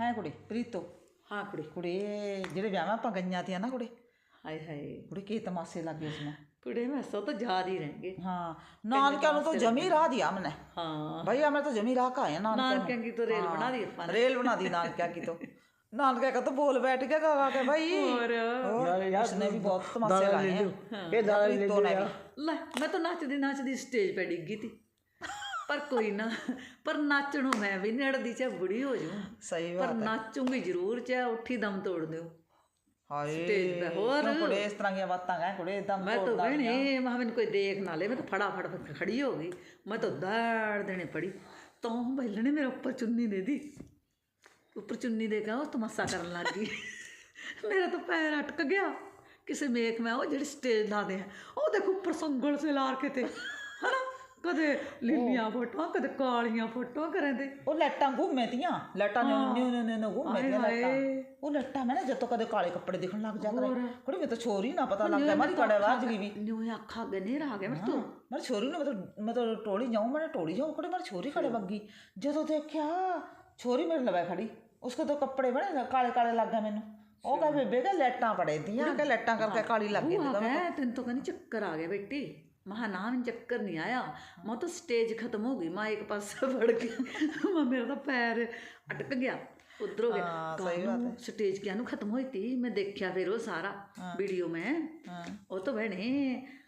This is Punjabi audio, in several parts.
ਹੈ ਕੁੜੀ ਪ੍ਰੀਤੋ ਹਾਂ ਕੁੜੀ ਕੁੜੀ ਜਿਹੜੇ ਵਿਆਹਾਂ ਆਪਾਂ ਗਈਆਂ ਤੇ ਨਾ ਕੁੜੀ ਹਾਏ ਹਾਏ ਕੁੜੀ ਕੀ ਤਮਾਸ਼ੇ ਲੱਗੇ ਉਸਨੇ ਕੁੜੇ ਮੈਂ ਸੋ ਤਾਂ ਯਾਦ ਹੀ ਰਹਿਣਗੇ हाँ नानका नु तो जमी राह दिया हमने ਹਾਂ भैया मैं तो जमी राह का है नानका ਨਾਨਕਿਆਂ ਕੀ ਤੋਂ ਰੇਲ ਬਣਾ ਦੀ ਆਪਾਂ ਨੇ रेल बना दी नानका की तो नानका का तो बोल बैठ गया गा गा के भाई ਹੋਰ और उसने भी बहुत तमाशे लाए हैं ਇਹ ਦਾਣਾ ਲੈ प्रीतो ने भी ਲੈ ਮੈਂ ਤਾਂ ਨੱਚਦੀ ਨੱਚਦੀ ਸਟੇਜ 'ਤੇ ਡਿੱਗੀ ਤੀ ਪਰ ਕੋਈ ਨਾ ਪਰ ਨਾਚਣੋਂ ਮੈਂ ਵੀ ਨਹੀਂ ਅੜਦੀ ਚਾਹ ਬੁੜੀ ਹੋ ਜਾਵਾਂ ਸਹੀ ਬਾਤ ਪਰ ਨਾਚੂਗੀ ਜ਼ਰੂਰ ਚਾਹ ਉੱਠੀ ਦਮ ਤੋੜ ਦਿਓ। ਹਾਏ ਸਟੇਜ ਤੇ ਹੋਰ। ਕੁੜੇ ਇਸ ਤਰ੍ਹਾਂ ਦੀਆਂ ਬਾਤਾਂ ਕਹਿ ਕੁੜੇ ਦਮ ਮੈਂ ਤਾਂ ਬਹਿਣੇ ਮੈਂ ਮੈਨੂੰ ਕੋਈ ਦੇਖ ਨਾ ਲੇ ਮੈਂ ਤਾਂ ਫੜਾ ਫੜ ਖੜੀ ਹੋ ਗਈ। ਮੈਂ ਤਾਂ ਦੜ ਦੇਣੇ ਪੜੀ। ਤੋਂ ਬੈਲਣੇ ਮੇਰੇ ਉੱਪਰ ਚੁੰਨੀ ਦੇ ਦੀ। ਉੱਪਰ ਚੁੰਨੀ ਦੇ ਕਾ ਉਹ ਤਮਾਸਾ ਕਰਨ ਲੱਗ ਗਈ। ਮੇਰਾ ਤਾਂ ਪੈਰ ਅਟਕ ਗਿਆ। ਕਿਸੇ ਮੇਕ ਮੈਂ ਉਹ ਜਿਹੜੇ ਸਟੇਜ ਦਾ ਦੇ ਉਹ ਦੇਖੋ ਉੱਪਰ ਸੰਗਲ ਸੇ ਲਾਰ ਕੇ ਤੇ। ਕਦੇ ਲੀਲੀਆਂ ਫੋਟੋਆਂ ਕਦੇ ਕਾਲੀਆਂ ਫੋਟੋਆਂ ਕਰਾਂਦੇ ਉਹ ਲੱਟਾਂ ਘੁੰਮੇ ਤੀਆਂ। ਲੱਟਾਂ ਨਿਉ ਨਿਉ ਨਿਉ ਨਿਉ ਘੁੰਮੇ ਤੀਆਂ ਲੱਟਾਂ। ਉਹ ਲੱਟਾਂ ਮੈਂ ਨਾ ਜਦੋਂ ਕਦੇ ਕਾਲੇ ਕੱਪੜੇ ਦਿਖਣ ਲੱਗ ਜਾ ਕਰੇ। ਕੁੜੀ ਮੈਂ ਤਾਂ ਛੋਰੀ ਨਾ ਪਤਾ ਲੱਗਦਾ। ਮਾਰੀ ਕੜੇ ਵਾਜ ਗਈ ਵੀ। ਨਿਉ ਅੱਖਾਂ ਗਨੇ ਰਾ ਗਿਆ ਮੈਂ ਤੂੰ। ਮੈਂ ਛੋਰੀ ਨੂੰ ਮਤਲਬ ਮਤਲਬ ਟੋਲੀ ਜਾਉਂ ਮੈਂ ਟੋਲੀ ਜਾਉਂ ਕੁੜੇ ਮੈਂ ਛੋਰੀ ਖੜੇ ਵੱਗੀ ਜਦੋਂ ਦੇਖਿਆ ਛੋਰੀ ਮੇਰੇ ਲਵੇ ਖੜੀ। ਉਸਕੇ ਤਾਂ ਕੱਪੜੇ ਬੜੇ ਕਾਲੇ ਕਾਲੇ ਲੱਗ ਗਏ ਮੈਨੂੰ। ਉਹ ਕਹੇ ਬੇਬੇ ਕਿ ਲੈਟਾਂ ਪੜੇ ਦੀਆਂ ਕਿ ਲੈਟਾਂ ਕਰਕੇ ਕਾਲੀ ਲੱਗ ਗਈ। ਤੈਨੂੰ ਤਾਂ ਕਹਿੰਦੀ ਚੱਕਰ ਆ ਗਿਆ ਬੇਟੀ। ਮਹਾ ਨਾ ਮੈਨੂੰ ਚੱਕਰ ਨਹੀਂ ਆਇਆ। ਮੈਂ ਤਾਂ ਸਟੇਜ ਖਤਮ ਹੋ ਗਈ। ਮੈਂ ਇੱਕ ਪਾਸੇ ਵੜ ਕੇ ਮੈਂ ਮੇਰਾ ਤਾਂ ਪੈਰ ਅਟਕ ਗਿਆ। ਉਧਰ ਹੋ ਗਿਆ ਕਾਨੂੰ ਸਟੇਜ ਕਿਆ ਨੂੰ ਖਤਮ ਹੋਈ ਤੀ? ਮੈਂ ਦੇਖਿਆ ਫਿਰ ਉਹ ਸਾਰਾ ਵੀਡੀਓ ਮੈਂ। ਉਹ ਤਾਂ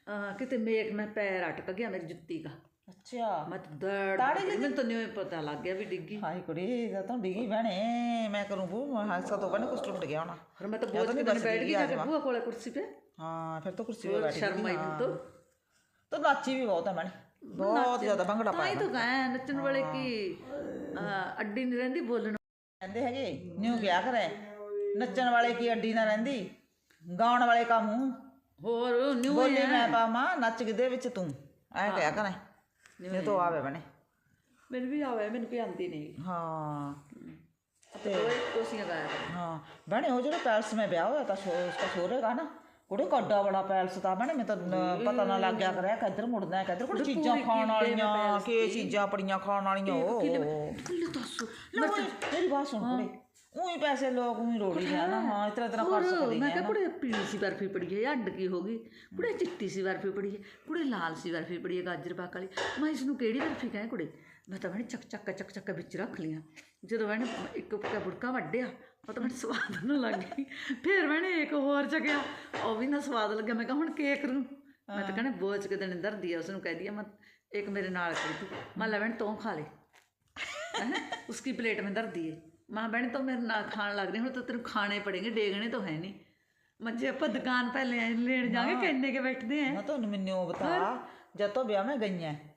ਅਹ, ਕਿਤੇ ਮੇਕ ਮੈਂ ਪੈਰ ਅਟਕ ਗਿਆ ਮੇਰੀ ਜੁੱਤੀ ਦਾ। ਅੱਛਾ। ਮੈਂ ਤਾਂ ਦੜ ਮੈਨੂੰ ਤਾਂ ਨਹੀਂ ਪਤਾ ਲੱਗ ਗਿਆ ਵੀ ਡਿੱਗੀ। ਹਾਈ ਕੁੜੀ ਦਾ ਤਾਂ ਡਿੱਗੀ ਭੈਣੇ। ਮੈਂ ਕਰੂੰ ਬੂ ਹਾਸਾ ਤੋਂ ਬਣੇ ਕੁਛ ਟੁੱਟ ਗਿਆ ਹੋਣਾ। ਫਿਰ ਮੈਂ ਤਾਂ ਬਣ ਬੈਠ ਗਈ ਜਾ ਕੇ ਬੂਆ ਕੋਲੇ ਕੁਰਸੀ ਤੇ। ਹਾਂ ਫਿਰ ਤਾਂ ਕੁਰਸੀ 'ਤੇ ਬੈਠ ਸ਼ਰਮ ਆਈ ਮੈਨੂੰ ਤਾਂ। ਤਾਂ ਨਾਚੀ ਵੀ ਬਹੁਤ ਹੈ ਮੈਨੇ ਬਹੁਤ ਜ਼ਿਆਦਾ ਭੰਗੜਾ ਤਾਂ ਹੀ ਤਾਂ ਗਾਇਆ ਨੱਚਣ ਵਾਲੇ ਕੀ ਅੱਡੀ ਨਹੀਂ ਰਹਿੰਦੀ ਬੋਲਣ। ਕਹਿੰਦੇ ਹੈਗੇ ਨਿਉ ਗਿਆ ਕਰੇ। ਨੱਚਣ ਵਾਲੇ ਕੀ ਅੱਡੀ ਨਾ ਰਹਿੰਦੀ? ਗਾਉਣ ਵਾਲੇ ਕਾ ਮੂੰਹ ਹੋਰ ਨਿਊ ਬੋਲੀ ਮੈਂ ਪਾਵਾਂ ਨੱਚ ਕਿਦੇ ਵਿੱਚ ਤੂੰ? ਐ ਕਿਹਾ ਕਰੇ? ਨਿਉ ਤੋਂ ਆਵੇ ਬਣੇ ਮੈਨੂੰ ਵੀ ਆਵੇ ਮੈਨੂੰ ਕੋਈ ਆਉਂਦੀ ਨਹੀਂ ਹਾਂ। ਤੇ ਤੁਸੀਂ ਗਾਇਆ ਹਾਂ। ਬਣੇ ਉਹ ਜਿਹੜਾ ਪੈਲਸ ਮੈਂ ਵਿਆਹ ਹੋਇਆ ਤਾਂ ਸੋਹਰੇ ਦਾ ਨਾ ਕੁੜੇ ਕੱਡਾ ਬੜਾ ਪੈਲਸ ਤਾਂ ਬਣੇ ਮੈਂ ਤਾਂ ਪਤਾ ਨਾ ਲੱਗ ਗਿਆ ਕਰਿਆ ਕਿੱਧਰ ਮੁੜਦਾ ਹੈ ਕਿੱਧਰ ਕੁੜੇ ਚੀਜ਼ਾਂ ਖਾਣ ਵਾਲੀਆਂ ਕੀ ਚੀਜ਼ਾਂ ਪੜੀਆਂ ਖਾਣ ਵਾਲੀਆਂ ਉਹ ਕੱਲੇ ਦੱਸ। ਲੈ ਓਏ, ਮੇਰੀ ਬਾਤ ਸੁਣ ਕੁੜੇ ਉਹੀ ਪੈਸੇ ਲੋਕ ਉਹੀ ਰੋੜੀ ਜਾਣ ਨਾ ਇਤਨਾ ਇਤਨਾ ਕਰ ਸਕਦੇ ਮੈਂ ਕਿਹਾ ਕੁੜੇ ਪੀਲੀ ਸੀ ਬਰਫੀ ਪੜੀ ਹੈ ਅੱਡ ਕੀ ਹੋ ਗਈ? ਕੁੜੇ ਚਿੱਟੀ ਸੀ ਬਰਫੀ ਪੜੀ ਹੈ ਕੁੜੇ ਲਾਲ ਸੀ ਬਰਫੀ ਪੜੀ ਹੈ ਗਾਜਰ ਪਾਕ ਵਾਲੀ। ਮੈਂ ਇਸ ਨੂੰ ਕਿਹੜੀ ਬਰਫੀ ਕਹੇ ਕੁੜੇ? ਮੈਂ ਤਾਂ ਬਣੇ ਚੱਕ ਚੱਕ ਚੱਕ ਚੱਕ ਵਿੱਚ ਰੱਖ ਲੀਆਂ ਜਦੋਂ ਮੈਨੇ ਇੱਕ ਬੁੜਕਾ ਵੱਡਿਆ ਉਹ ਤਾਂ ਮੈਨੂੰ ਸਵਾਦ ਨਾ ਲੱਗ ਗਈ ਫਿਰ ਮੈਨੇ ਇੱਕ ਹੋਰ ਚੱਕਿਆ ਉਹ ਵੀ ਨਾ ਸਵਾਦ ਲੱਗਿਆ ਮੈਂ ਕਿਹਾ ਹੁਣ ਕੇਕ ਨੂੰ ਮੈਂ ਤਾਂ ਕਹਿੰਦਾ ਬੋਝ ਕੇ ਦਿਨ ਧਰਦੀ ਆ ਉਸ ਨੂੰ ਕਹਿ ਦਿਆ ਮੈਂ ਇੱਕ ਮੇਰੇ ਨਾਲ ਕਰੀ ਤੂੰ ਮੈਂ ਲੈ ਬਣ ਤੂੰ ਖਾ ਲੈ हैं? उसकी प्लेट में धर दिए माँ बहन तो मेरे ना खाने लग रही हूँ तो तेरे खाने पड़ेंगे डेगने तो है नहीं मंजे ਆਪਾਂ ਦੁਕਾਨ ਪੈ ਲੈ ਲੈਣ ਜਾਗੇ ਕਿੰਨੇ ਕੇ ਬੈਠਦੇ ਆ ਨਾ ਤੁਹਾਨੂੰ ਮੈਨੂੰ ਬਤਾ ਜਦ ਤੋਂ ਵਿਆਹ ਮੈਂ ਗਈਆਂ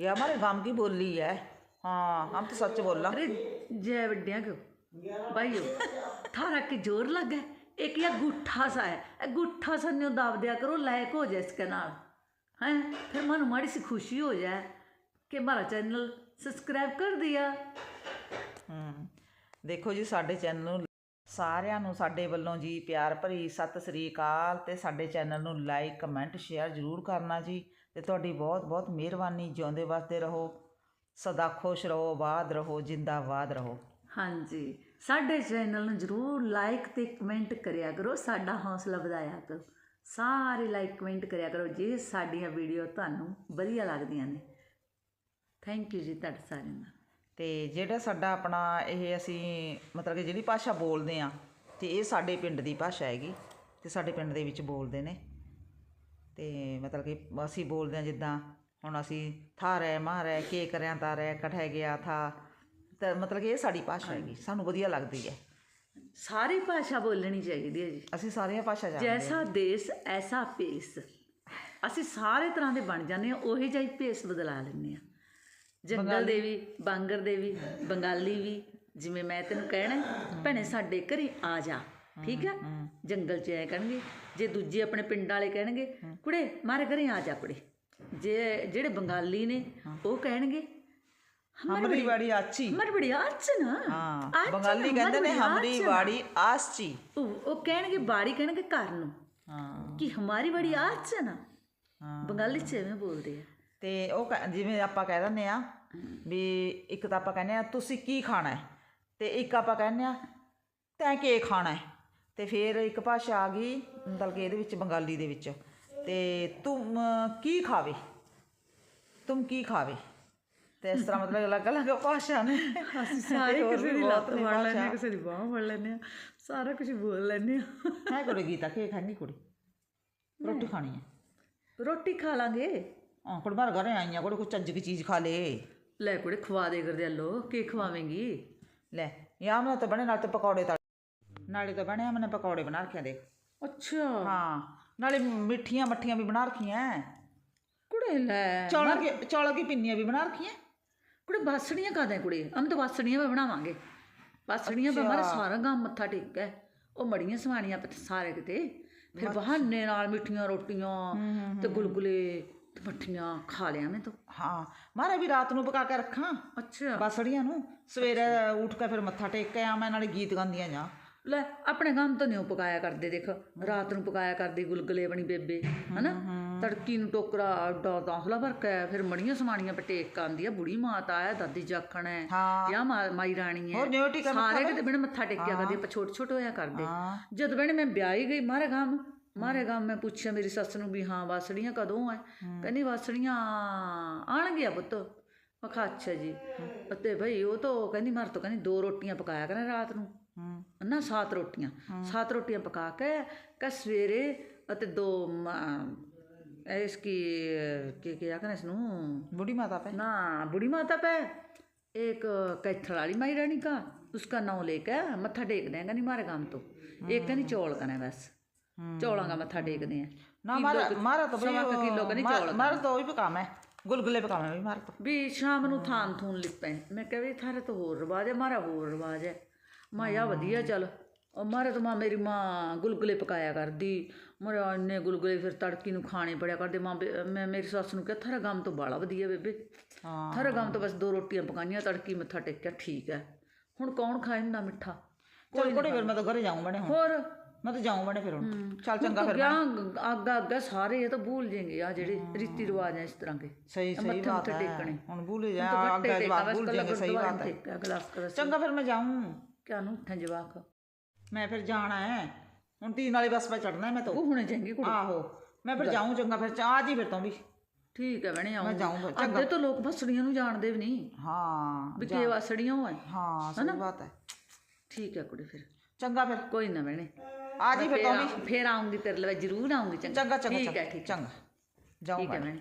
ये हमारे गांव की बोली है हाँ हम तो सच बोल रहा अरे जय विद्या क्यों भाइयों थारा के जोर लग गए एक या गुट्ठा सा है ए गुट्ठा सा न्यू दाब दिया करो लायक हो जाए इसके नाल हैं फिर मन माड़ी सी खुशी हो जाए कि हमारा चैनल सब्सक्राइब कर दिया ਹਮ ਦੇਖੋ ਜੀ ਸਾਡੇ ਚੈਨਲ ਨੂੰ ਸਾਰਿਆਂ ਨੂੰ ਸਾਡੇ ਵੱਲੋਂ ਜੀ ਪਿਆਰ ਭਰੀ ਸਤਿ ਸ੍ਰੀ ਅਕਾਲ ਤੇ ਸਾਡੇ ਚੈਨਲ ਨੂੰ ਲਾਈਕ ਕਮੈਂਟ ਸ਼ੇਅਰ ਜ਼ਰੂਰ ਕਰਨਾ ਜੀ ਤੇ ਤੁਹਾਡੀ ਬਹੁਤ ਬਹੁਤ ਮਿਹਰਬਾਨੀ ਜਿਉਂਦੇ ਵਸਦੇ ਰਹੋ ਸਦਾ ਖੁਸ਼ ਰਹੋ ਆਬਾਦ ਰਹੋ ਜਿੰਦਾਬਾਦ ਰਹੋ। ਹਾਂਜੀ। ਸਾਡੇ ਚੈਨਲ ਨੂੰ ਜਰੂਰ ਲਾਈਕ ਤੇ ਕਮੈਂਟ ਕਰਿਆ ਕਰੋ ਸਾਡਾ ਹੌਸਲਾ ਵਧਾਇਆ ਕਰੋ। ਸਾਰੇ ਲਾਈਕ ਕਮੈਂਟ ਕਰਿਆ ਕਰੋ ਜੇ ਸਾਡੀਆਂ ਵੀਡੀਓ ਤੁਹਾਨੂੰ ਵਧੀਆ ਲੱਗਦੀਆਂ ਨੇ। ਥੈਂਕ ਯੂ ਜੀ ਤੁਹਾਡਾ ਸਾਰਿਆਂ ਦਾ। ਤੇ ਜਿਹੜਾ ਸਾਡਾ ਆਪਣਾ ਇਹ ਅਸੀਂ ਮਤਲਬ ਕਿ ਜਿਹੜੀ ਭਾਸ਼ਾ ਬੋਲਦੇ ਆ ਤੇ ਇਹ ਸਾਡੇ ਪਿੰਡ ਦੀ ਭਾਸ਼ਾ ਹੈਗੀ ਤੇ ਸਾਡੇ ਪਿੰਡ ਦੇ ਵਿੱਚ ਬੋਲਦੇ ਨੇ। ਤੇ ਮਤਲਬ ਕਿ ਅਸੀਂ ਬੋਲਦੇ ਆ ਜਿੱਦਾਂ ਹੁਣ ਅਸੀਂ ਥਾ ਰਹਿ ਮਾਂ ਰਹਿ ਕੇ ਕਰਿਆ ਤਾ ਰਹਿ ਕਠੇ ਗਿਆ ਥਾ। ਤਾਂ ਮਤਲਬ ਕਿ ਇਹ ਸਾਡੀ ਭਾਸ਼ਾ ਹੈਗੀ ਸਾਨੂੰ ਵਧੀਆ ਲੱਗਦੀ ਹੈ। ਸਾਰੀ ਭਾਸ਼ਾ ਬੋਲਣੀ ਚਾਹੀਦੀ ਹੈ ਜੀ। ਅਸੀਂ ਸਾਰੀਆਂ ਭਾਸ਼ਾ ਜਾਣਦੇ ਜੈਸਾ ਦੇਸ਼ ਐਸਾ ਭੇਸ। ਅਸੀਂ ਸਾਰੇ ਤਰ੍ਹਾਂ ਦੇ ਬਣ ਜਾਂਦੇ ਆ ਉਹੀ ਜਿਹਾ ਹੀ ਭੇਸ ਬਦਲਾ ਲੈਂਦੇ ਆ ਜੰਗਲ ਦੇ ਵੀ ਬਾਂਗਰ ਦੇ ਵੀ ਬੰਗਾਲੀ ਵੀ ਜਿਵੇਂ ਮੈਂ ਤੈਨੂੰ ਕਹਿਣਾ ਹੈ, ਭੈਣੇ ਸਾਡੇ ਘਰੇ ਆ ਜਾ। ਠੀਕ ਹੈ ਜੰਗਲ 'ਚ ਆਇਆ ਕਰਨਗੇ ਜੇ ਦੂਜੇ ਆਪਣੇ ਪਿੰਡ ਵਾਲੇ ਕਹਿਣਗੇ ਕੁੜੇ ਮਾਰੇ ਘਰੇ ਆ ਜਾ ਕੁੜੇ। ਜੇ ਜਿਹੜੇ ਬੰਗਾਲੀ ਨੇ ਉਹ ਕਹਿਣਗੇ ਹਮਰੀ ਵਾੜੀ ਆਚੀ। ਮਰ ਬੜੀ ਆਚ ਨਾ ਹਾਂ ਆਚ ਬੰਗਾਲੀ ਕਹਿੰਦੇ ਨੇ ਹਮਰੀ ਆਚ। ਵਾੜੀ ਆਸਚੀ। ਉਹ ਕਹਿਣਗੇ ਬਾੜੀ ਕਹਿਣਗੇ ਘਰ ਨੂੰ। ਹਾਂ। ਕਿ ਹਮਾਰੀ ਬੜੀ ਆਚ ਨਾ। ਬੰਗਾਲੀ ਚ ਐਵੇਂ ਬੋਲਦੇ ਆ। ਤੇ ਉਹ ਜਿਵੇਂ ਆਪਾਂ ਕਹਿ ਦਿੰਦੇ ਆ ਵੀ ਇੱਕ ਤਾਂ ਆਪਾਂ ਕਹਿੰਦੇ ਆ ਤੁਸੀਂ ਕੀ ਖਾਣਾ ਹੈ? ਤੇ ਇੱਕ ਆਪਾਂ ਕਹਿੰਦੇ ਆ ਤੈਂ ਕੀ ਖਾਣਾ ਹੈ? ਤੇ ਫਿਰ ਇੱਕ ਭਾਸ਼ਾ ਆ ਗਈ ਮਤਲਬ ਕਿ ਇਹਦੇ ਵਿੱਚ ਬੰਗਾਲੀ ਦੇ ਵਿੱਚ। ਤੇ ਤੁਮ ਕੀ ਖਾਵੇ? ਤੁਮ ਕੀ ਖਾਵੇ? ਤੇ ਇਸ ਤਰ੍ਹਾਂ ਮਤਲਬ ਅਲੱਗ ਅਲੱਗ ਭਾਸ਼ਾ ਨੇ। ਅਸੀਂ ਸਾਰੇ ਕਿਸੇ ਦੀ ਲੱਤ ਫੜ ਲੈਂਦੇ ਕਿਸੇ ਦੀ ਬਾਹ ਫੜ ਲੈਂਦੇ ਸਾਰਾ ਕੁਝ ਬੋਲ ਲੈਂਦੇ ਆ ਹੈ ਕੁੜੀ ਗੀਤਾ? ਕੀ ਖਾਣੀ ਕੁੜੀ? ਰੋਟੀ ਖਾਣੀ ਹੈ? ਰੋਟੀ ਖਾ ਲਾਂਗੇ। ਹਾਂ ਕੁੜੀ ਬਾਹਰ ਘਰੇ ਆਈਆਂ ਕੁੜੀ ਕੋਈ ਚੱਜ ਦੀ ਚੀਜ਼ ਖਾ ਲੇ। ਲੈ ਕੁੜੇ ਖਵਾ ਦੇ ਕਰਦੇ ਲੋ ਕੀ ਖਵਾਵੇਂਗੀ? ਲੈ ਯਾਰ ਮੈਂ ਤਾਂ ਬਣੇ ਨਾਲ ਤੇ ਪਕੌੜੇ ਨਾਲੇ ਤਾਂ ਬਣਿਆ ਮੈਨੇ ਪਕੌੜੇ ਬਣਾ ਰੱਖਿਆ ਦੇਖ। ਅੱਛਾ। ਹਾਂ ਨਾਲੇ ਮਿੱਠੀਆਂ ਮੱਠੀਆਂ ਵੀ ਬਣਾ ਰੱਖੀਆਂ ਕੁੜੇ ਲੈ। ਚੌਲਾਂ ਕੀ ਚੌਲਾਂ ਕੀ ਪਿੰਨੀਆਂ ਵੀ ਬਣਾ ਰੱਖੀਆਂ? ਕੁੜੇ ਬਾਸੜੀਆਂ ਕਾਦੇ ਕੁੜੇ? ਅਮ ਤਾਂ ਬਾਸੜੀਆਂ ਵੀ ਬਣਾਵਾਂਗੇ। ਬਾਸੜੀਆਂ ਵੀ ਹਮਾਰਾ ਸਾਰਾ ਗਾਮ ਮੱਥਾ ਟੇਕ ਹੈ ਉਹ ਮੜੀਆਂ ਸਵਾਣੀਆਂ ਪਤ ਸਾਰੇ ਕਿਤੇ। ਫਿਰ ਬਹਾਨੇ ਨਾਲ ਮਿੱਠੀਆਂ ਰੋਟੀਆਂ ਤੇ ਗੁਲਗੁਲੇ ਤੇ ਮੱਠੀਆਂ ਖਾ ਲਿਆ ਮੈਂ ਤਾਂ। ਹਾਂ ਮਾਰੇ ਵੀ ਰਾਤ ਨੂੰ ਪਕਾ ਕੇ ਰੱਖਾਂ। ਅੱਛਾ। ਬਾਸੜੀਆਂ ਨੂੰ। ਸਵੇਰੇ ਉੱਠ ਕੇ ਫਿਰ ਮੱਥਾ ਟੇਕ ਕੇ ਆ ਮੈਂ ਨਾਲੇ ਗੀਤ ਗਾਉਂਦੀਆਂ ਜਾ। ਲੈ ਆਪਣੇ ਗਾਮ ਤਾਂ ਨਹੀਂ ਪਕਾਇਆ ਕਰਦੇ ਦੇਖ। ਰਾਤ ਨੂੰ ਪਕਾਇਆ ਕਰਦੀ ਗੁਲਗੁਲੇ ਬਣੀ ਬੇਬੇ ਹਨਾ? ਤੜਕੀ ਨੂੰ ਟੋਕਰਾ ਡਾ ਦਾਖਲਾ ਭਰ ਕੇ ਫਿਰ ਮੜੀਆਂ ਸਮਾਣੀਆਂ ਪਟੇਕ ਆਂਦੀ ਆ ਬੁੜੀ ਮਾਤਾ ਆ ਦਾਦੀ ਜਾਖਣ ਹੈ ਹਾਂ। ਜਾਂ ਮਾਈ ਰਾਣੀ ਹੈ। ਨਿਉ ਸਾਰੇ ਕਿਤੇ ਬਿਨ ਮੱਥਾ ਟੇਕਿਆ ਕਰਦੇ ਆਪਾਂ ਛੋਟੇ ਛੋਟੇ ਹੋਇਆ ਕਰਦੇ। ਹਾਂ। ਜਦ ਬਣੇ ਮੈਂ ਵਿਆਹੀ ਗਈ ਮਾਰੇ ਗਾਮ ਮਾਰੇ ਗਾਮ ਮੈਂ ਪੁੱਛਿਆ ਮੇਰੀ ਸੱਸ ਨੂੰ ਵੀ ਹਾਂ ਵਾਸੜੀਆਂ ਕਦੋਂ ਆ ਕਹਿੰਦੀ ਵਾਸੜੀਆਂ ਆਣਗੀਆਂ ਪੁੱਤ। ਮੈਂ ਅੱਛਾ ਜੀ। ਅਤੇ ਭਈ ਉਹ ਤਾਂ ਕਹਿੰਦੀ ਮਰ ਤੋਂ ਕਹਿੰਦੀ ਦੋ ਰੋਟੀਆਂ ਪਕਾਇਆ ਕਰਾਂ ਰਾਤ ਨੂੰ। ਹੂੰ ਨਾ ਸਾਤ ਰੋਟੀਆਂ ਸਾਤ ਰੋਟੀਆਂ ਪਕਾ ਕੇ ਕਿ ਸਵੇਰੇ ਅਤੇ ਦੋ ਮ- ਇਸ ਕੀ ਕੀ ਕਿਹਾ ਕਰਾਂ ਇਸ ਨੂੰ ਬੁੜੀ ਮਾਤਾ ਪੈ ना बूढ़ी माता पे एक कैथल वाली माई रानी का उसका नाम लेके मत्था टेक देंगे नहीं मारे काम तो एक कहनी चौल कने बस चौलों का मत्था टेक दें ਨਾ ਮਾਰਾ ਮਾਰਾ ਤਾਂ ਬਈ सवा का किलो का नहीं चौल ਮਾਰਾ ਤਾਂ ਉਹ ਵੀ ਪਕਾ ਮੈਂ ਗੁਲਗੁਲੇ ਪਕਾ ਮੈਂ ਵੀ ਮਾਰਾ ਤਾਂ ਵੀ ਸ਼ਾਮ ਨੂੰ ਥਾਨ ਥੂਨ ਲਿਪੇ ਮੈਂ ਕਿਹਾ ਵੀ ਥਾਰੇ ਤਾਂ ਹੋਰ ਰਿਵਾਜ ਹੈ ਮਾਰਾ ਹੋਰ ਰਿਵਾਜ ਮਾ ਯਾ ਵਧੀਆ ਚੱਲ। ਉਹ ਮਾਰੇ ਤਾਂ ਮਾਂ ਮੇਰੀ ਮਾਂ ਗੁਲਗੁਲੇ ਪਕਾਇਆ ਕਰਦੀ। ਮਰਾ ਇੰਨੇ ਗੁਲਗੁਲੇ ਫਿਰ ਤੜਕੀ ਨੂੰ ਖਾਣੇ ਪੜਿਆ ਕਰਦੇ। ਮਾਂ ਮੈਂ ਮੇਰੀ ਸੱਸ ਨੂੰ ਕਿਹਾ ਥਰਾ ਗਮ ਤੋਂ ਬਾਲਾ ਵਧੀਆ ਬੇਬੇ। ਹਾਂ। ਥਰਾ ਗਮ ਤੋਂ ਬਸ ਦੋ ਰੋਟੀਆਂ ਪਕਾਈਆਂ ਤੜਕੀ ਮੱਥਾ ਟੇਕਿਆ ਠੀਕ ਹੈ ਹੁਣ ਕੌਣ ਖਾਏ ਹੁੰਦਾ ਮਿੱਠਾ? ਕੋਈ ਕੋੜੇ ਫਿਰ ਮੈਂ ਤਾਂ ਘਰੇ ਜਾਊਂ ਬਣੇ ਹੋਰ? ਮੈਂ ਤਾਂ ਜਾਊਂ ਬਣੇ ਫਿਰ ਹੁਣ। ਚੱਲ ਚੰਗਾ ਫਿਰ ਮੈਂ। ਆਗਾ ਆਗਾ ਸਾਰੇ ਇਹ ਤਾਂ ਭੁੱਲ ਜਾਏਗੇ ਆ ਜਿਹੜੇ ਰੀਤੀ ਰਿਵਾਜ ਐ ਇਸ ਤਰ੍ਹਾਂ ਦੇ। ਸਹੀ ਸਹੀ ਬਾਤ ਹੈ ਹੁਣ ਭੁੱਲੇ ਜਾ ਆਗਾ ਜਵਾਬ ਭੁੱਲ ਜਾਏਗੇ ਸਹੀ ਬਾਤ ਹੈ ਚੰਗਾ ਫਿਰ ਮੈਂ ਜਾਊਂ। ਕਿਆ ਨੂੰ ਉੱਠਾਂ ਜਵਾਕ? ਮੈਂ ਫਿਰ ਜਾਣਾ ਹੈ। ਹੁਣ ਤੀਨ ਵਾਲੀ ਬੱਸ 'ਤੇ ਚੜਨਾ ਮੈਂ ਤਾਂ। ਉਹ ਹੁਣੇ ਜਾਏंगे ਕੁੜੀ। ਆਹੋ ਮੈਂ ਫਿਰ ਜਾਊਂ ਚੰਗਾ ਫਿਰ ਚਾਹ ਜੀ ਫਿਰ ਤੋਂ ਵੀ। ਠੀਕ ਹੈ ਬਣੇ ਆਉਂ ਜਾਊਂ ਫਿਰ, ਅੱਧੇ ਤਾਂ ਲੋਕ ਬਸੜੀਆਂ ਨੂੰ ਜਾਣਦੇ ਵੀ ਨਹੀਂ। ਹਾਂ ਵੀ ਕੇ ਵਸੜੀਆਂ ਹੋਏ ਹਾਂ। ਸਹੀ ਬਾਤ ਹੈ। ਠੀਕ ਹੈ ਕੁੜੀ ਫਿਰ। ਚੰਗਾ ਫਿਰ। ਕੋਈ ਨਾ ਬਣੇ ਆ ਜੀ ਫਿਰ ਤੋਂ ਵੀ। ਫਿਰ ਆਉਂਗੀ ਤੇਰੇ ਲਈ ਜ਼ਰੂਰ ਆਉਂਗੀ ਚੰਗਾ। ਚੰਗਾ ਚੰਗਾ ਠੀਕ ਹੈ ਚੰਗਾ। ਠੀਕ ਚੰਗਾ। ਜਾਊਂ ਠੀਕ ਹੈ ਮੈਂ ਬਣੇ